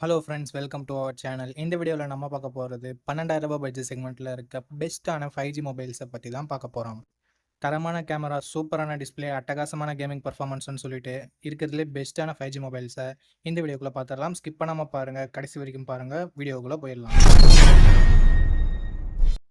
Hello friends welcome to our channel இந்த வீடியோவில் நம்ம பார்க்க போகிறது பன்னெண்டாயிரம் ரூபாய் பட்ஜெட் செக்மெண்ட்டில் இருக்க பெஸ்ட்டான ஃபைவ் ஜி மொபைல்ஸை பற்றி தான் பார்க்க போகிறோம் தரமான கேமரா சூப்பரான டிஸ்ப்ளே அட்டகாசமான கேமிங் பர்ஃபார்மன்ஸ்னு சொல்லிட்டு இருக்கிறதுலே பெஸ்ட்டான ஃபைவ் ஜி மொபைல்ஸை இந்த வீடியோக்குள்ளே பார்த்துடலாம். ஸ்கிப் பண்ணாமல் பாருங்கள் கடைசி வரைக்கும் பாருங்கள் வீடியோக்குள்ளே போயிடலாம்.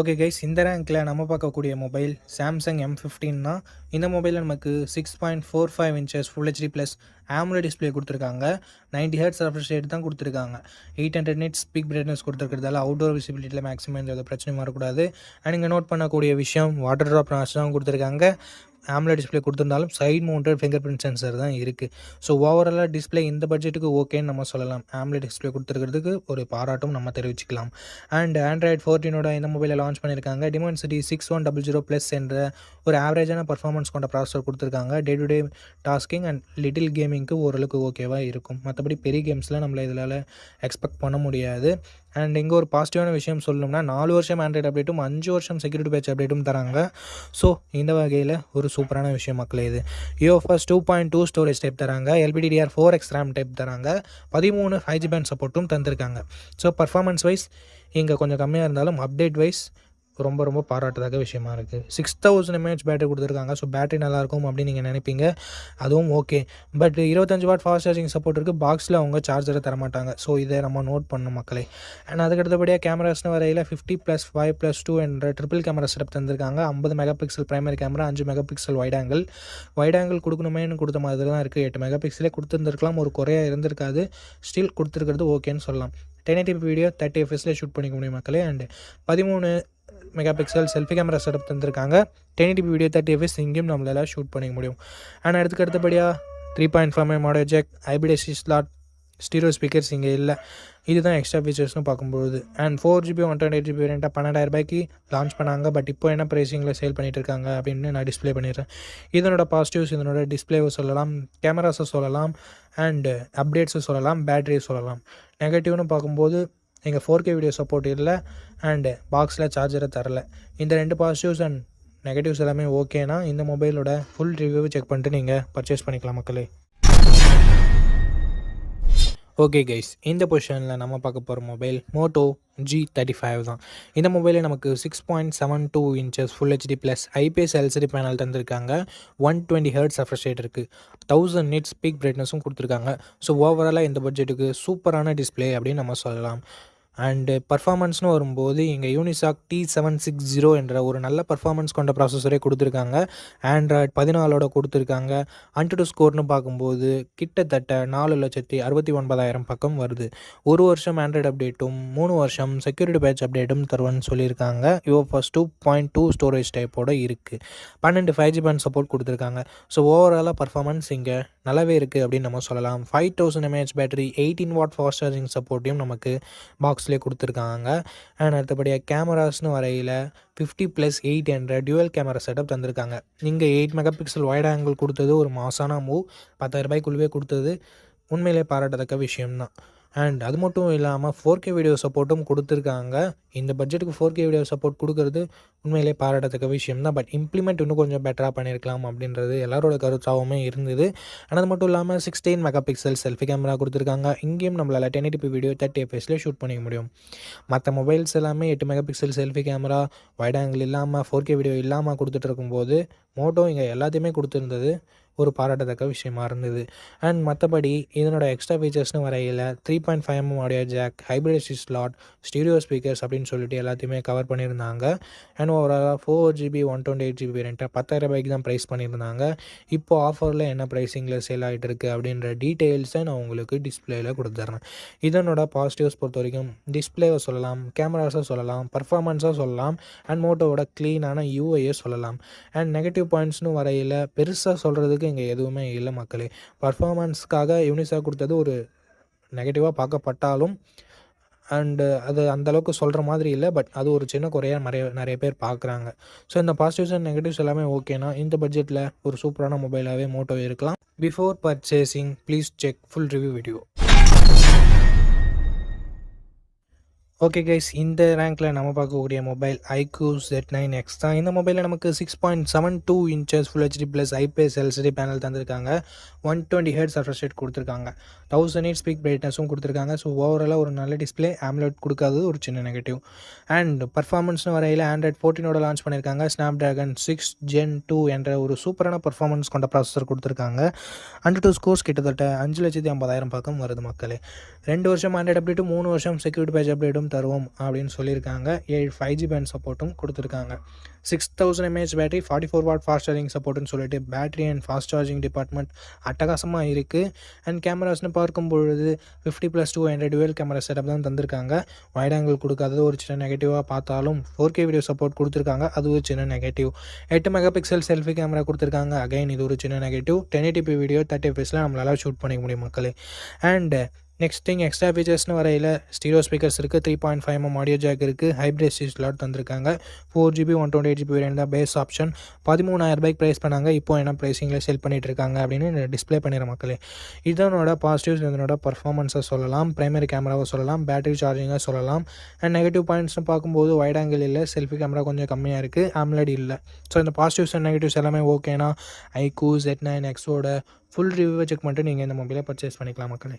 ஓகே கைஸ் இந்த ரேங்க்கில் நம்ம பார்க்கக்கூடிய மொபைல் சாம்சங் எம் ஃபிஃப்டீன் தான் இந்த மொபைலில் நமக்கு six point four five inches full HD plus AMOLED display கொடுத்துருக்காங்க. நைன்டி ஹெர்ட்ஸ் ரெஃப்ரெஷ் ரேட் தான் கொடுத்துருக்காங்க. Eight hundred nits peak brightness கொடுத்துருக்கிறதால outdoor விசிபிலிட்டியில் மேக்ஸிமம் எந்த பிரச்சனையும் வரக்கூடாது. அண்ட் இங்கே நோட் பண்ணக்கூடிய விஷயம் வாட்டர் ட்ராப் நாச்சு தான் கொடுத்துருக்காங்க. ஆம்லே டிஸ்பிளே கொடுத்துருந்தாலும் side mounted fingerprint sensor தான் இருக்குது ஸோ ஓவராலாக டிஸ்பிளே இந்த பட்ஜெட்டுக்கு ஓகேன்னு நம்ம சொல்லலாம். ஆம்லே டிஸ்பிளே கொடுத்துருக்கிறதுக்கு ஒரு பாராட்டும் நம்ம தெரிவிச்சுக்கலாம். அண்ட் ஆண்ட்ராய்ட் ஃபோர்டீனோட இந்த மொபைலை லான்ச் பண்ணியிருக்காங்க Dimensity six one double zero plus என்ற ஒரு ஆவரேஜான பர்ஃபார்மன்ஸ் கொண்ட ப்ராசஸர் கொடுத்துருக்காங்க. Day to day tasking and little கேமிங்க்கு ஓரளவுக்கு ஓகேவாக இருக்கும். மற்றபடி பெரிய கேம்ஸ்லாம் நம்மளை இதனால் எக்ஸ்பெக்ட் பண்ண முடியாது. அண்ட் இங்கே ஒரு பாசிட்டிவான விஷயம் சொல்லணும்னா நாலு வருஷம் ஆண்ட்ராய்டு அப்டேட்டும் அஞ்சு வருஷம் செக்யூரிட்டி பேட்ச் அப்டேட்டும் தராங்க. ஸோ இந்த வகையில் ஒரு சூப்பரான விஷயம் மக்களே இது. UFS two point two storage type தராங்க. LPDDR four X RAM type தராங்க. பதிமூணு ஃபைவ் ஜி பேண்ட் சப்போர்ட்டும் தந்திருக்காங்க. ஸோ பர்ஃபார்மன்ஸ் வைஸ் இங்கே கொஞ்சம் கம்மியாக இருந்தாலும் அப்டேட் வைஸ் ரொம்ப ரொம்ப பாராட்டத்தக்க விஷயமா இருக்குது சிக்ஸ் தௌசண்ட் எம்ஏஹெச் பேட்டரி கொடுத்துருக்காங்க. ஸோ பேட்டரி நல்லாயிருக்கும் அப்படின்னு நீங்கள் நினைப்பீங்க. அதுவும் ஓகே பட் இருபத்தஞ்சு வாட் ஃபாஸ்ட் சார்ஜிங் சப்போர்ட் இருக்குது பாக்ஸில் அவங்க சார்ஜரை தரமாட்டாங்க. ஸோ இதை நம்ம நோட் பண்ணணும் மக்களே. அண்ட் அதுக்கடுத்தபடியாக கேமராஸ்னு வரையில் fifty plus five plus two என்ற ட்ரிபிள் கேமரா செட்டப் தந்திருக்காங்க. ஐம்பது மெகா பிக்சல் ப்ரைமரி கேமரா அஞ்சு megapixel wide angle wide angle கொடுக்கணுமேனு கொடுத்த மாதிரி தான் இருக்குது எட்டு மெகா பிக்சலே கொடுத்துருந்துருக்கலாம். ஒரு குறையாக இருந்திருக்காது. ஸ்டில் கொடுத்துருக்கிறது ஓகேன்னு சொல்லலாம். டென் எயிட்டி வீடியோ தேர்ட்டி எஃப்எஸ்லேயே ஷூட் பண்ணிக்க முடியும் மக்களே. அண்ட் பதிமூணு mega pixel selfie camera setup தந்திருக்காங்க ten eighty video thirty FPS இங்கேயும் நம்மளால் ஷூட் பண்ணிக்க முடியும். ஆனால் அதுக்கு அடுத்தபடியாக three point five model jack ஐபிடிஎஸ்சி slot stereo speakers இங்கே இல்லை. இதுதான் எக்ஸ்ட்ரா ஃபீச்சர்ஸ்னு பார்க்கும்போது and four GB one twenty eight GB வேரியண்ட்டாக பன்னெண்டாயிரம் ரூபாய்க்கு லான்ச் பண்ணாங்க. பட் இப்போ என்ன ப்ரைஸிங்கில் சேல் பண்ணிட்டு இருக்காங்க அப்படின்னு நான் டிஸ்ப்ளே பண்ணிடுறேன். இதனோட பாசிட்டிவ்ஸ் இதனோட டிஸ்ப்ளேவை சொல்லலாம் கேமராஸை சொல்லலாம் அண்டு அப்டேட்ஸை சொல்லலாம் பேட்டரியை சொல்லலாம். நெகட்டிவ்னு பார்க்கும்போது எங்கள் ஃபோர் கே வீடியோ சப்போர்ட் இல்லை அண்டு பாக்ஸில் சார்ஜரை தரல. இந்த ரெண்டு பாசிட்டிவ்ஸ் அண்ட் நெகட்டிவ்ஸ் எல்லாமே ஓகேனா இந்த மொபைலோட ஃபுல் ரிவ்யூவை செக் பண்ணிட்டு நீங்கள் பர்ச்சேஸ் பண்ணிக்கலாம் மக்களே. ஓகே கைஸ் இந்த பொசிஷனில் நம்ம பார்க்க போகிற mobile Moto G thirty five தான். இந்த மொபைலில் நமக்கு six point seven two inches full HD plus IPS LCD panel தந்திருக்காங்க. One twenty hertz refresh rate இருக்குது தௌசண்ட் நிட்ஸ் ஸ்பீக் பிரைட்னஸும் கொடுத்துருக்காங்க. ஸோ ஓவராலாக இந்த பட்ஜெட்டுக்கு சூப்பரான டிஸ்பிளே அப்படின்னு நம்ம சொல்லலாம். அண்டு பர்ஃபார்மன்ஸ்னு வரும்போது இங்கே Unisoc T seven six zero என்ற ஒரு நல்ல பர்ஃபார்மன்ஸ் கொண்ட ப்ராசஸரே கொடுத்துருக்காங்க. ஆண்ட்ராய்ட் பதினாலோட கொடுத்துருக்காங்க. அன்டு ஸ்கோர்னு பார்க்கும்போது கிட்டத்தட்ட நாலு லட்சத்தி அறுபத்தி ஒன்பதாயிரம் பக்கம் வருது. ஒரு வருஷம் ஆண்ட்ராய்டு அப்டேட்டும் மூணு வருஷம் செக்யூரிட்டி பேட்ச் அப்டேட்டும் தருவேன்னு சொல்லியிருக்காங்க. UFS two point two storage டைப்போட இருக்குது பன்னெண்டு ஃபைவ் ஜி பேண்ட் சப்போர்ட் கொடுத்துருக்காங்க. ஸோ ஓவராலாக பர்ஃபார்மன்ஸ் இங்கே நல்லாவே இருக்குது அப்படின்னு நம்ம சொல்லலாம். Five thousand mAh battery eighteen watt fast charging சப்போர்ட்டையும் நமக்கு பாக்ஸ் பாக்ஸ்லேயே கொடுத்துருக்காங்க. அண்ட் அடுத்தபடியாக கேமராஸ்னு வரையில் ஃபிஃப்டி ப்ளஸ் எயிட் என்ற டியூவல் கேமரா செட்டப் தந்திருக்காங்க. இங்கே eight megapixel wide angle கொடுத்தது ஒரு மாசான மூவ் பத்தாயிரம் ரூபாய்க்குள்ளவே கொடுத்தது. உண்மையிலே பாராட்டத்தக்க விஷயம்தான். அண்ட் அது மட்டும் இல்லாமல் ஃபோர் கே வீடியோ சப்போர்ட்டும் கொடுத்துருக்காங்க. இந்த பட்ஜெட்டுக்கு ஃபோர் கே வீடியோ சப்போர்ட் கொடுக்கறது உண்மையிலே பாராட்டத்தக்க விஷயம் தான். பட் இம்ப்ளிமெண்ட் இன்னும் கொஞ்சம் பெட்டராக பண்ணியிருக்கலாம் அப்படின்றது எல்லாரோட கருத்தாகவுமே இருந்தது. அண்ட் அது மட்டும் இல்லாமல் sixteen mega pixel selfie camera கொடுத்துருக்காங்க. இங்கேயும் நம்மளால் டென் எயிட்டி வீடியோ தேர்ட்டி எஃப்எஸ்லேயே ஷூட் பண்ணிக்க முடியும். மற்ற மொபைல்ஸ் எல்லாமே எட்டு megapixel selfie camera wide angle இல்லாமல் ஃபோர் கே வீடியோ இல்லாமல் கொடுத்துட்டு இருக்கும்போது மோட்டோ இங்கே எல்லாத்தையுமே கொடுத்துருந்தது. ஒரு பாராட்டத்தக்க விஷயமா இருந்தது. அண்ட் மற்றபடி இதனோட எக்ஸ்ட்ரா ஃபீச்சர்ஸ்னு வரையில் three point five M audio jack hybrid slot stereo speakers அப்படின்னு சொல்லிட்டு எல்லாத்தையுமே கவர் பண்ணியிருந்தாங்க. அண்ட் ஓவராலாக four GB one twenty eight GB வேரியண்ட்டை பத்தாயிரம் ரூபாய்க்கு தான் ப்ரைஸ் பண்ணியிருந்தாங்க. இப்போ ஆஃபரில் என்ன ப்ரைஸிங்கில் சேல் ஆகிட்டு இருக்குது அப்படின்ற டீட்டெயில்ஸை நான் உங்களுக்கு டிஸ்பிளேயில் கொடுத்துட்றேன் இதனோட பாசிட்டிவ்ஸ் பொறுத்த வரைக்கும் டிஸ்பிளேவை சொல்லலாம் கேமராஸை சொல்லலாம் பர்ஃபார்மன்ஸாக சொல்லலாம் அண்ட் மோட்டோவோட க்ளீனான யூஐயை சொல்லலாம். அண்ட் நெகட்டிவ் பாயிண்ட்ஸ்னு வரையில் பெருசாக சொல்கிறதுக்கு இங்கே எதுவுமே இல்லை மக்களே. பர்ஃபார்மன்ஸ்க்காக யூனிசா கொடுத்தது ஒரு நெகட்டிவாக பார்க்கப்பட்டாலும் அண்டு அது அந்த அளவுக்கு சொல்கிற மாதிரி இல்லை பட் அது ஒரு சின்ன குறையாக நிறைய நிறைய பேர் பார்க்குறாங்க. ஸோ இந்த பாசிட்டிவ்ஸ் அண்ட் நெகட்டிவ்ஸ் எல்லாமே ஓகேனா இந்த பட்ஜெட்டில் ஒரு சூப்பரான மொபைலாகவே மோட்டோ இருக்கலாம். Before purchasing please check full review video okay guys இந்த ரேங்க்கில் நம்ம பார்க்கக்கூடிய mobile iQOO Z nine X தான். இந்த மொபைலில் நமக்கு six point seven two inches full HD plus IPS LCD panel தந்திருக்காங்க. One twenty hertz refresh rate கொடுத்துருக்காங்க. தௌசண்ட் எயிட் ஸ்பீக் பிரைட்னஸும் கொடுத்துருக்காங்க. ஸோ ஓவராலாக ஒரு நல்ல டிஸ்பிளே ஆம்லெட் கொடுக்காதது ஒரு சின்ன நெகட்டிவ் அண்ட் பர்ஃபார்மன்ஸ்னு வரையில் ஆண்ட்ராய்ட் ஃபோர்டீனோட லான்ச் பண்ணியிருக்காங்க Snapdragon six gen two என்ற ஒரு சூப்பரான பர்ஃபார்மன்ஸ் கொண்ட ப்ராசஸர் கொடுத்துருக்காங்க. அண்ட் டூ ஸ்கோர்ஸ் கிட்டத்தட்ட அஞ்சு லட்சத்தி ஐம்பதாயிரம் பக்கம் வருது மக்களே. ரெண்டு வருஷம் ஆண்ட்ராய்ட் அப்டேட்டும் மூணு வருஷம் செக்யூரிட்டி பேஜ் அப்டேட்டும் தருவோம் அப்படின்னு சொல்லியிருக்காங்க. ஏழு ஃபைவ் ஜி பேண்ட் சப்போர்ட்டும் கொடுத்துருக்காங்க. Six thousand mAh battery forty four watt fast charging சப்போர்ட்னு சொல்லிட்டு battery and fast charging department அட்டகாசமாக இருக்குது அண்ட் கேமராஸ்னு பார்க்கும் பொழுது fifty plus two hundred dual camera setup தான் தந்திருக்காங்க. வைட் ஆங்கிள் கொடுக்காதது ஒரு சின்ன நெகட்டிவாக பார்த்தாலும் ஃபோர் கே வீடியோ சப்போர்ட் கொடுத்துருக்காங்க. அது ஒரு சின்ன நெகட்டிவ் எட்டு மெகா பிக்சல் செல்ஃபி கேமரா கொடுத்துருக்காங்க. அகைன் இது ஒரு சின்ன negative ten eighty p video thirty எஃப்எஸில் நம்மளால் ஷூட் பண்ணிக்க முடியும் மக்களே. அண்டு நெக்ஸ்ட் திங் எக்ஸ்ட்ரா ஃபீச்சர்ஸ்னு வரையில் ஸ்டீரியோ ஸ்பீக்கர்ஸ் இருக்குது three point five M audio jack இருக்குது ஹைப்ரிட் சி ஸ்லாட் தந்திருக்காங்க. Four GB one twenty eight GB variant தான் பேஸ் ஆப்ஷன் பதிமூணாயிரம் ரூபாய்க்கு ப்ரைஸ் பண்ணாங்க. இப்போ என்ன ப்ரைஸிங்கில் செல் பண்ணிட்டு இருக்காங்க அப்படின்னு டிஸ்ப்ளே பண்ணிடுற மக்களே. இதனோட பாசிட்டிவ்ஸ் இதனோட பர்ஃபார்மன்ஸை சொல்லலாம். பிரைமரி கேமராவை சொல்லலாம். பேட்டரி சார்ஜிங்காக சொல்லலாம். அண்ட் நெகட்டிவ் பாயிண்ட்ஸ்னு பார்க்கும்போது வைட் ஆங்கிள் இல்லை. செல்ஃபி கேமரா கொஞ்சம் கம்மியாக இருக்குது ஆம்லெட் இல்லை. ஸோ இந்த பாசிட்டிவ்ஸ் அண்ட் நெகட்டிவ்ஸ் எல்லாமே ஓகேனா ஐக்கூ Z9 நைன் எக்ஸோட ஃபுல் ரிவ்யூவை செக் பண்ணிட்டு நீங்கள் இந்த மொபைலை பர்ச்சேஸ் பண்ணிக்கலாம் மக்களே.